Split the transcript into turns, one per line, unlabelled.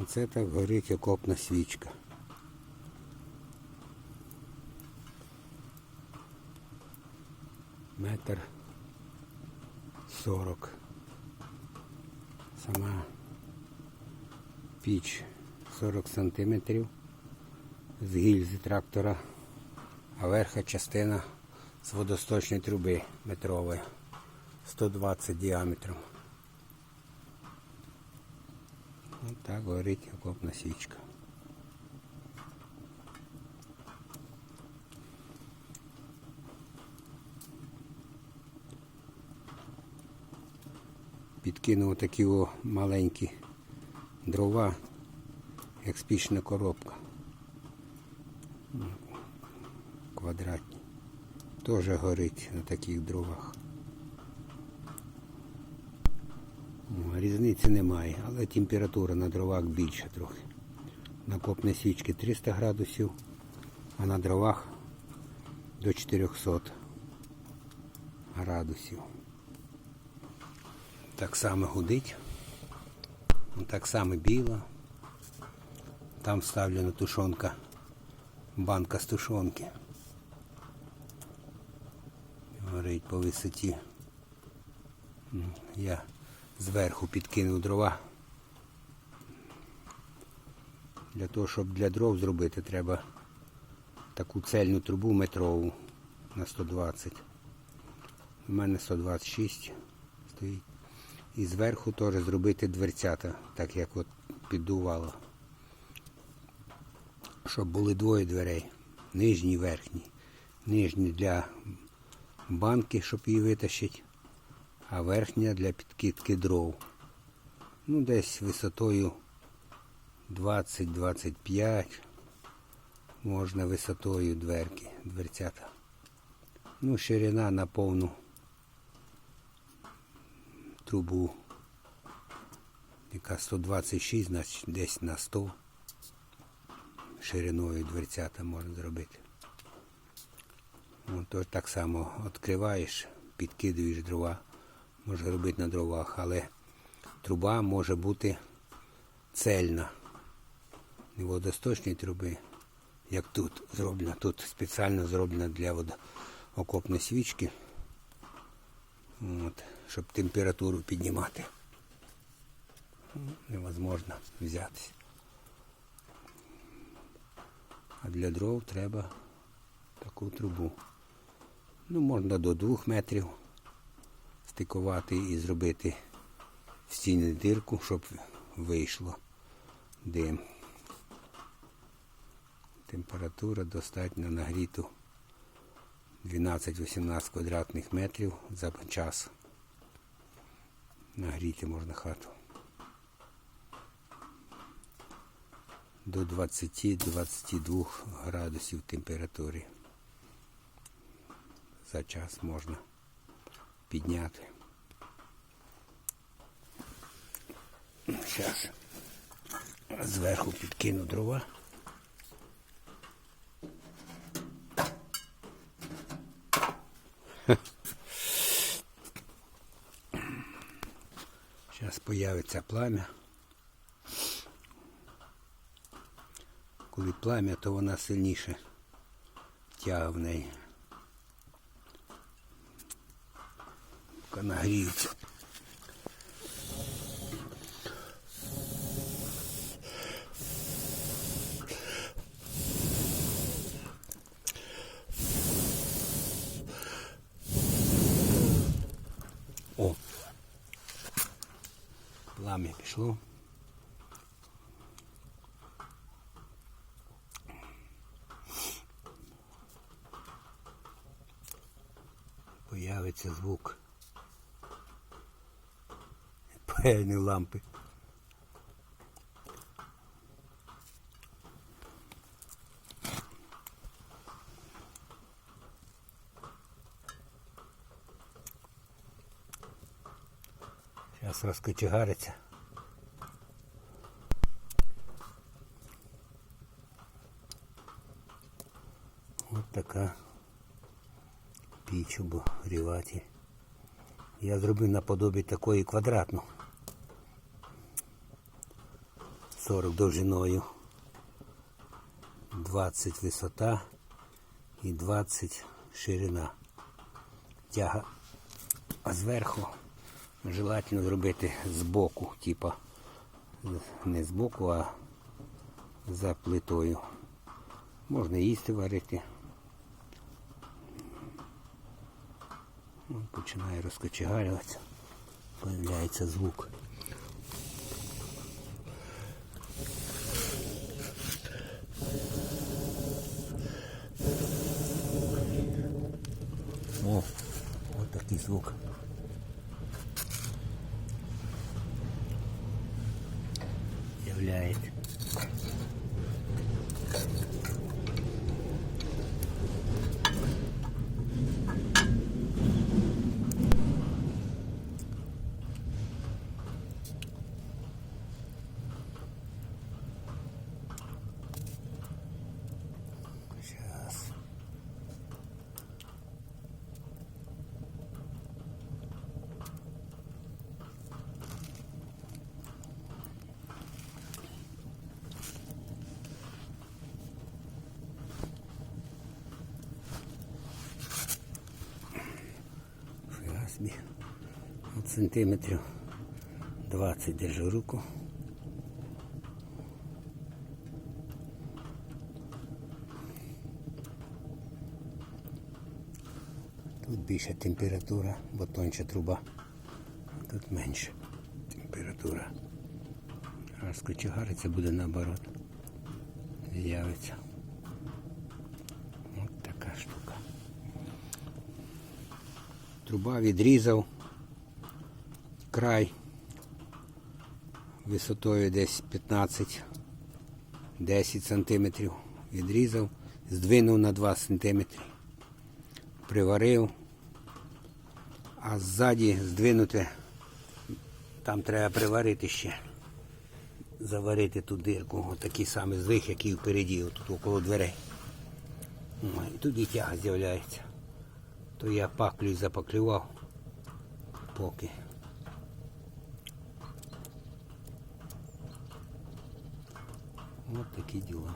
Оце так горить окопна свічка. Метр сорок. Сама піч 40 сантиметрів з гільзи трактора, а верха частина з водосточної труби метрової 120 діаметром. Ось так горить окопна свічка. Підкинув такі о маленькі дрова, як спічна коробка. Ну, Квадратні. Теж горить на таких дровах. Ну, Різниці немає, але температура на дровах більша трохи. На копній свічці 300 градусів, а на дровах до 400 градусів. Так само гудить. Так само біла. Там вставлена тушонка, банка з тушонки. Горить по висоті. Я зверху підкинув дрова. Для того, щоб для дров зробити, треба таку цельну трубу метрову на 120. У мене 126 стоїть. І зверху теж зробити дверцята, так як от піддувало. Щоб були двоє дверей. Нижній верхній. Нижній для банки, щоб її витащити, а верхня для підкидки дров. Ну, десь висотою 20-25 можна висотою дверки, дверцята. Ну, ширина на повну трубу, яка 126, значить десь на 100 шириною дверцята можна зробити. От, так само відкриваєш, підкидуєш дрова, можна робити на дровах, але труба може бути цельна. Не водосточної труби, як тут зроблена. Тут спеціально зроблена для водоокопної свічки. От, щоб температуру піднімати. Невозможно взятися. А для дров треба таку трубу. Ну, можна до двох метрів стикувати і зробити в стіні дирку, щоб вийшло дим. Температура достатньо нагріту 12-18 квадратних метрів за час. Нагріти можна хату. До 20-22 градусів температури. За час можна підняти. Зараз зверху підкину дрова. Зараз появиться пламя. Коли пламя, то вона сильніше тяга в неї. Поки нагріється. О! Пламя пішло. Появиться звук. Певні лампи. Зараз розкочегариться. Ось така піч обогріватель. Я зробив наподобі такої квадратну. 40 довжиною, 20 висота і 20 ширина. Тяга. А зверху желательно зробити збоку, типа не збоку, а за плитою. Можна їсти варити. Ну, Починає розкочегарюватися. Появляється звук. О, от такий звук. Являється. Собі. От сантиметрів 20 держу руку. Тут більша температура, бо тонша труба. Тут менша температура. А скочегариться буде наоборот. З'явиться. От така штука. Труба відрізав край висотою десь 15-10 сантиметрів. Відрізав, здвинув на 2 сантиметри приварив, а ззаді здвинути, там треба приварити ще. Заварити ту дирку, отакий самий звих, який впереді, тут около дверей. О, І тоді тяга з'являється. То я паклю запаклював поки. Вот такі діла.